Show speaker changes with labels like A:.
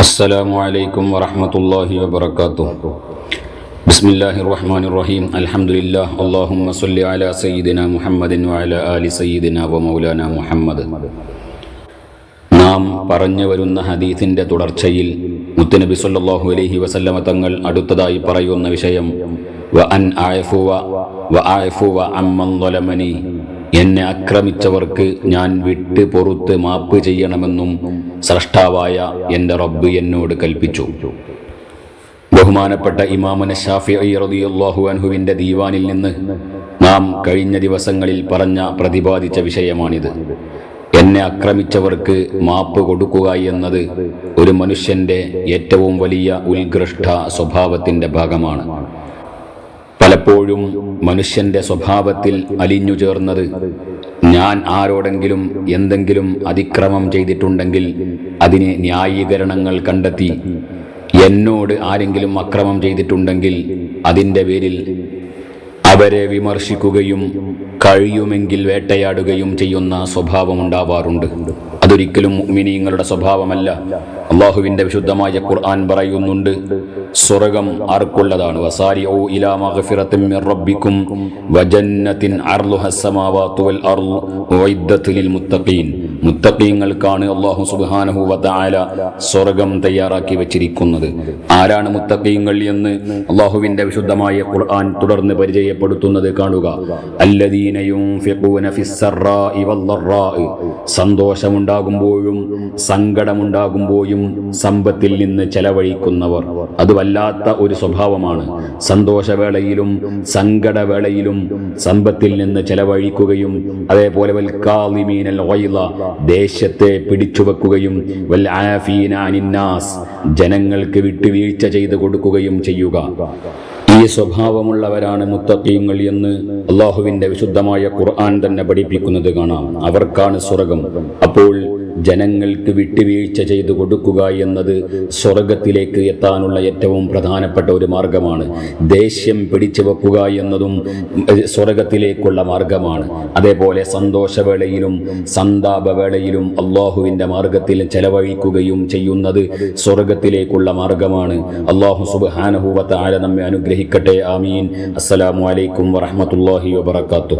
A: السلام عليكم ورحمة الله وبركاته بسم الله الرحمن الرحيم الحمد لله اللهم صل على سيدنا محمد وعلى آل سيدنا ومولانا محمد നാം പറഞ്ഞു വരുന്ന ഹദീസിന്റെ തുടർച്ചയിൽ മുത്തുനബി സല്ലല്ലാഹു അലൈഹി വസല്ലമ തങ്ങൾ അടുത്തതായി പറയുന്ന വിഷയം വ അൻ ആയഫുവ വ ആയഫുവ അമ്മൻ ളലമനി എന്നെ ആക്രമിച്ചവർക്ക് ഞാൻ വിട്ട് പൊറുത്ത് മാപ്പ് ചെയ്യണമെന്നും സ്രഷ്ടാവായ എന്റെ റബ്ബ് എന്നോട് കൽപ്പിച്ചു. ബഹുമാനപ്പെട്ട ഇമാമുന ഷാഫി റളിയല്ലാഹു അൻഹുവിന്റെ ദീവാനിൽ നിന്ന് നാം കഴിഞ്ഞ ദിവസങ്ങളിൽ പറഞ്ഞ പ്രതിപാദിച്ച വിഷയമാണിത്. എന്നെ ആക്രമിച്ചവർക്ക് മാപ്പ് കൊടുക്കുക എന്നത് ഒരു മനുഷ്യന്റെ ഏറ്റവും വലിയ ഉത്കൃഷ്ട സ്വഭാവത്തിന്റെ ഭാഗമാണ്. പലപ്പോഴും മനുഷ്യന്റെ സ്വഭാവത്തിൽ അലിഞ്ഞു ചേർന്നത്. ഞാൻ ആരോടെങ്കിലും എന്തെങ്കിലും അതിക്രമം ചെയ്തിട്ടുണ്ടെങ്കിൽ അതിന് ന്യായീകരണങ്ങൾ കണ്ടെത്തി. എന്നോട് ആരെങ്കിലും അക്രമം ചെയ്തിട്ടുണ്ടെങ്കിൽ അതിന്റെ പേരിൽ അവരെ വിമർശിക്കുകയും കഴിയുമെങ്കിൽ വേട്ടയാടുകയും ചെയ്യുന്ന സ്വഭാവമുണ്ടാവാറുണ്ട്. അതൊരിക്കലും മുഅ്മിനീങ്ങളുടെ സ്വഭാവമല്ല. അള്ളാഹുവിന്റെ വിശുദ്ധമായ ഖുർആൻ പറയുന്നുണ്ട് സ്വർഗം ആർക്കുള്ളതാണ്. വസാരി ഓ അള്ളാഹു സുബാനഹു മിർ റബ്ബിക്കും വജന്നത്തിൻ അർളുഹ സമാവാതു വൽ അർളു ഉഇദ്ദത്ത് ലിൽ മുത്തഖീൻ മുത്തഖീങ്ങൾക്കാണ് അല്ലാഹു സുബ്ഹാനഹു വ സ്വർഗം തയ്യാറാക്കി വെച്ചിരിക്കുന്നത്. ആരാണ് മുത്തഖീങ്ങൾ എന്ന് അള്ളാഹുവിന്റെ വിശുദ്ധമായ ഖുർആൻ തുടർന്ന് പരിചയപ്പെടുത്തുന്നത് കാണുക. സന്തോഷമുണ്ടാകുമ്പോഴും സങ്കടമുണ്ടാകുമ്പോഴും സമ്പത്തിൽ നിന്ന് ചെലവഴിക്കുന്നവർ. അത് വല്ലാത്ത ഒരു സ്വഭാവമാണ്. സന്തോഷവേളയിലും സങ്കടവേളയിലും സമ്പത്തിൽ നിന്ന് ചെലവഴിക്കുകയും അതേപോലെ കാളിമീനൽ ദേശത്തെ പിടിച്ചുവെക്കുകയും ജനങ്ങൾക്ക് വിട്ടുവീഴ്ച ചെയ്തു കൊടുക്കുകയും ചെയ്യുക. ഈ സ്വഭാവമുള്ളവരാണ് മുത്തക്കീങ്ങൾ എന്ന് അള്ളാഹുവിന്റെ വിശുദ്ധമായ ഖുർആൻ തന്നെ പഠിപ്പിക്കുന്നത് കാണാം. അവർക്കാണ് സ്വർഗം. അപ്പോൾ ജനങ്ങൾക്ക് വിട്ടുവീഴ്ച ചെയ്തു കൊടുക്കുക എന്നത് സ്വർഗത്തിലേക്ക് എത്താനുള്ള ഏറ്റവും പ്രധാനപ്പെട്ട ഒരു മാർഗമാണ്. ദേഷ്യം പിടിച്ചു വെക്കുക എന്നതും സ്വർഗത്തിലേക്കുള്ള മാർഗമാണ്. അതേപോലെ സന്തോഷവേളയിലും സന്താപവേളയിലും അള്ളാഹുവിന്റെ മാർഗത്തിൽ ചെലവഴിക്കുകയും ചെയ്യുന്നത് സ്വർഗത്തിലേക്കുള്ള മാർഗമാണ്. അള്ളാഹു സുബാനഹുവത്ത ആര നമ്മെ അനുഗ്രഹിക്കട്ടെ ആമീൻ. അസ്സലാമു അലൈക്കും വറഹമത്തല്ലാഹി വബർക്കാത്തു